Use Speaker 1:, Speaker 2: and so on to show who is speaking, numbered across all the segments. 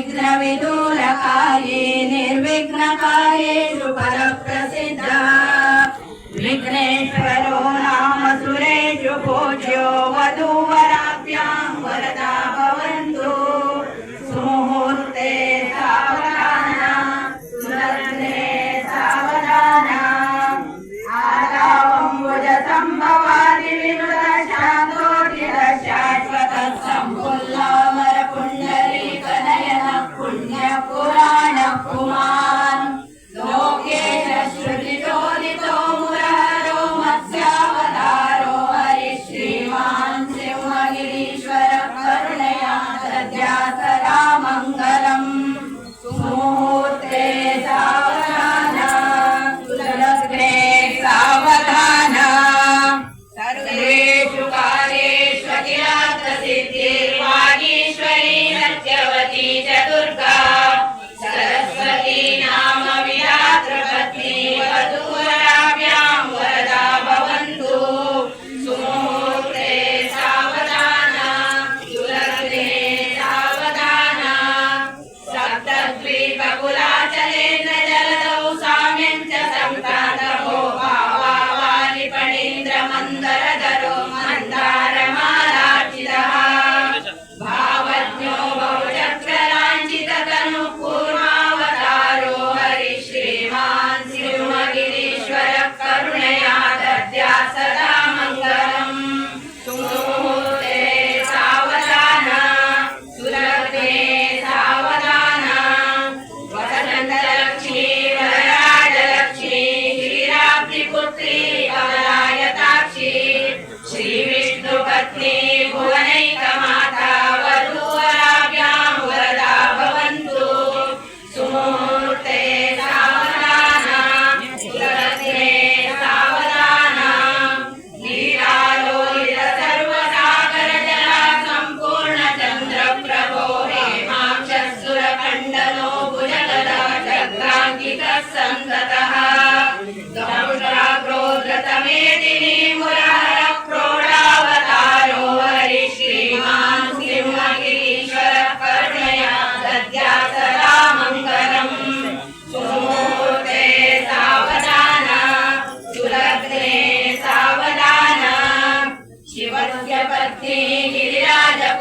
Speaker 1: शीघ्रविदूलकाये निर्विघ्नकाये सुपरप्रसिद्धा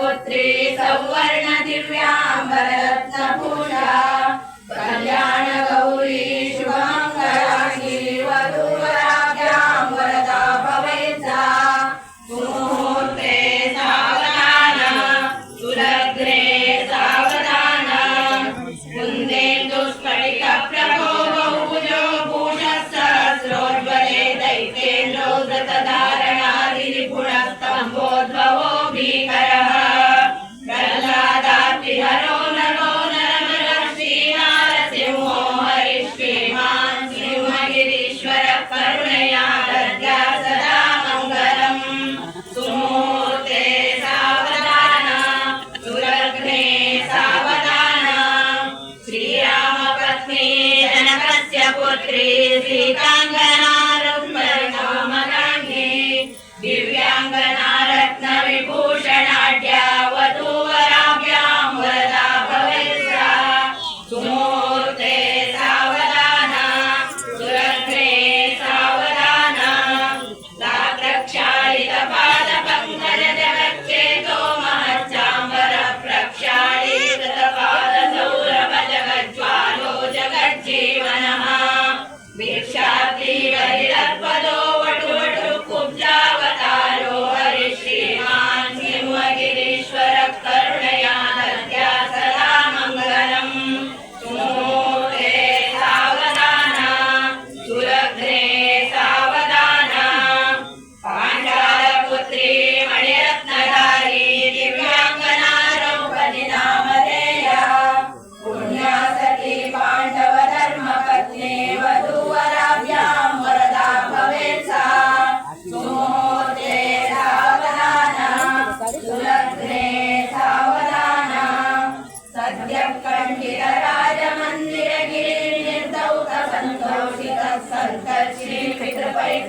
Speaker 1: पुत्री सौवर्ण दिव्याम्बरत्नपूषा कल्याण गौरी जनकस्य पुत्री सीताङ्गना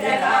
Speaker 1: Yeah.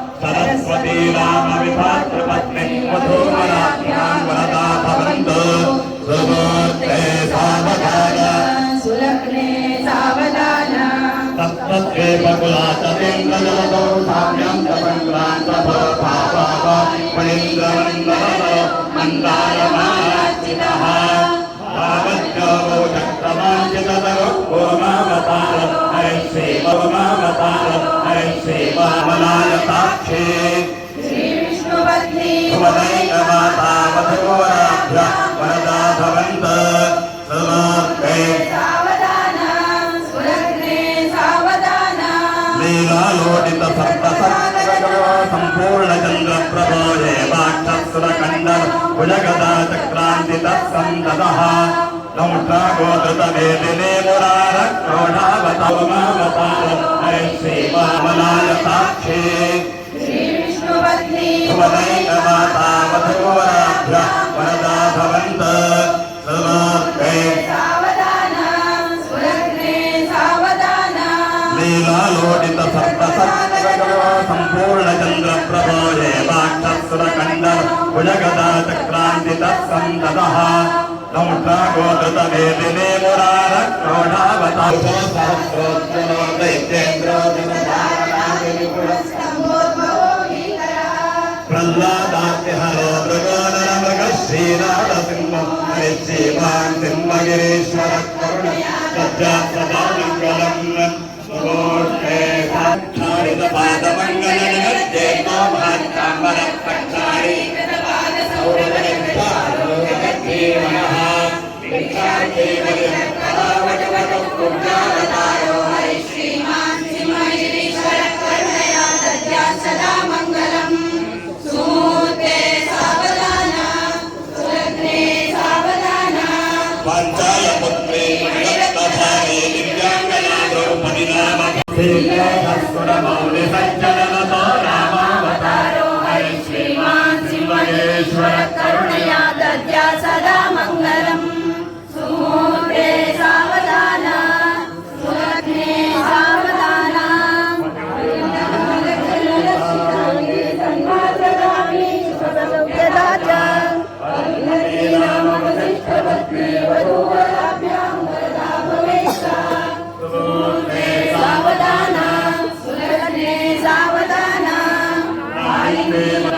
Speaker 2: सरस्वती रामविभातृपत्नी वधूवराभ्यां वरदा भवन्तु सुमूर्ते सावधान
Speaker 1: सुलग्ने सावधान
Speaker 2: सप्तद्वेपकुलाचतेन्द्रजलदौ साम्यं च सङ्क्रान्तभो भावाव मणीन्द्रमण्डलदौ ఓమావతార హరి శ్రీవ ఓమావతార హరి శ్రీవామనాయ సాక్షి శ్రీవిష్ణువద్లీమాతావధూరాభ్య
Speaker 1: వరదా
Speaker 2: భవంత సమాప్తే లీలాలోటిత సంపూర్ణచంద్ర ప్రభోజే
Speaker 1: వాక్షసురకండర్ सुलग्ने सावधान
Speaker 2: लीलालोडित सप्तसर्गो सम्पूर्ण चन्द्र प्रभो ये वाक्षसुरकण्डल भुजगदा चक्रान्तित सन्दतः नौषा गोदृत वेदिने मुरारक्रोढावतार हरे श्री वामनाय साक्षी
Speaker 1: श्रीविष्णुपत्नी
Speaker 2: सुमदैकमाता वधूवराभ्य वरदा भवन्त सुमूर्ते
Speaker 1: सावधान सुलग्ने सावधान
Speaker 2: लीलालोडित सप्तसर्गो सम्पूर्ण चन्द्र प्रभो ये वाक्षसुरकण्डल भुजगदा चक्रान्तित सन्दतः ప్రహ్లాదాహరో మృగోనరమృగ శ్రీనాథసింహం హరిశ్రీమాన్ సింహగిరీశ్వర కరుణ సజ్జా సదా మంగళం పాదమంగళ జయ గోభాంగర विख्यातीवलियत्तरावटवटौ पुण्यावतारो हरिः
Speaker 1: श्रीमान् सिंहगिरीश्वर
Speaker 2: pela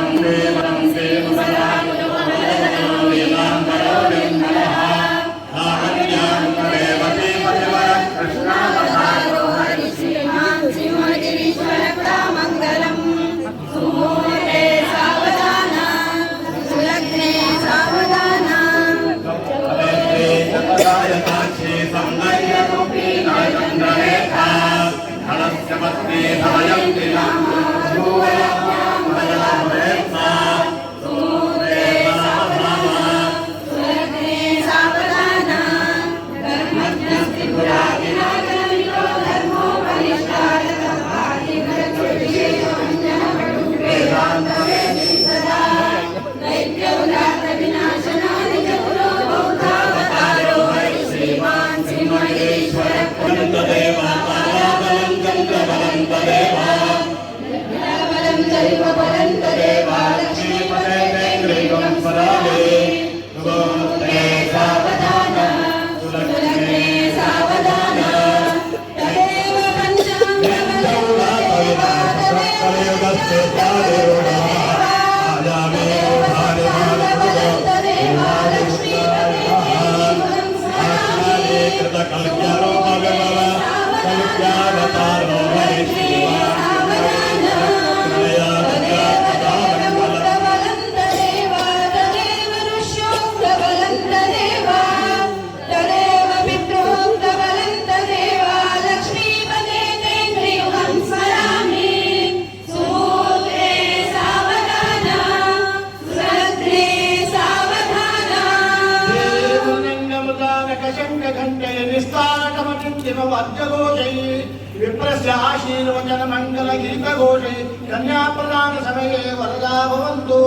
Speaker 3: విప్రస్య ఆశీర్వచన మంగళ గీత ఘోషై కన్యాప్రదాన సమయే వరదా భవంతు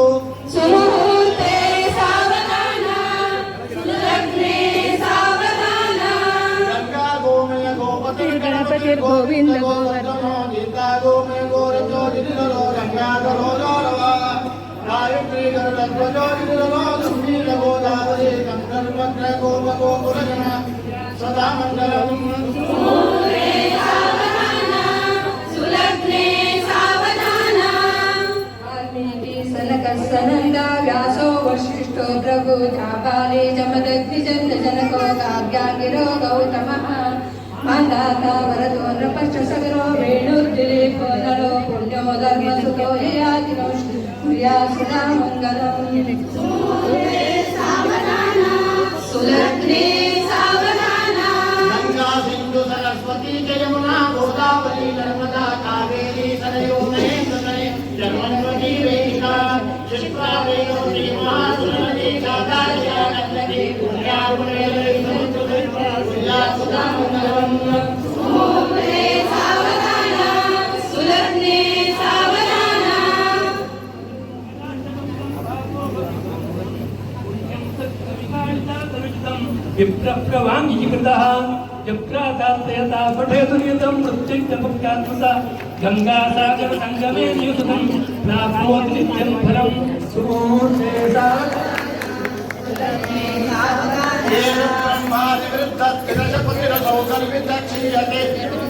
Speaker 4: గణపతి గోవింద గోవర్ధన.
Speaker 3: గీతా గోమయ గోరజో దినిలో గంగా గరోజోరవ గాయత్రి గరుడధ్వజో
Speaker 4: సనకసనందా వ్యాసో వశిష్ఠో ప్రభు జాపాలే జమదగ్ని జన జనకో కావ్యాంగిరో గౌతమః మాందాత వరదో నృపశ్చ సగరో వేణుర్దిలీపో నరో పుణ్యో ధర్మసుతో యయాతినో
Speaker 5: विप्रप्रवाङ्गिकृतः यत्रादार्थयता पठयतु नियतं मृत्युञ्जपक्यात्मसा गङ्गासागरसङ्गमे नियुतं प्राप्नोति नित्यं फलं सुमूर्ते
Speaker 3: सावधानेन कार्यक्रम त्याच्या पत्रिका सहकारी त्याची याने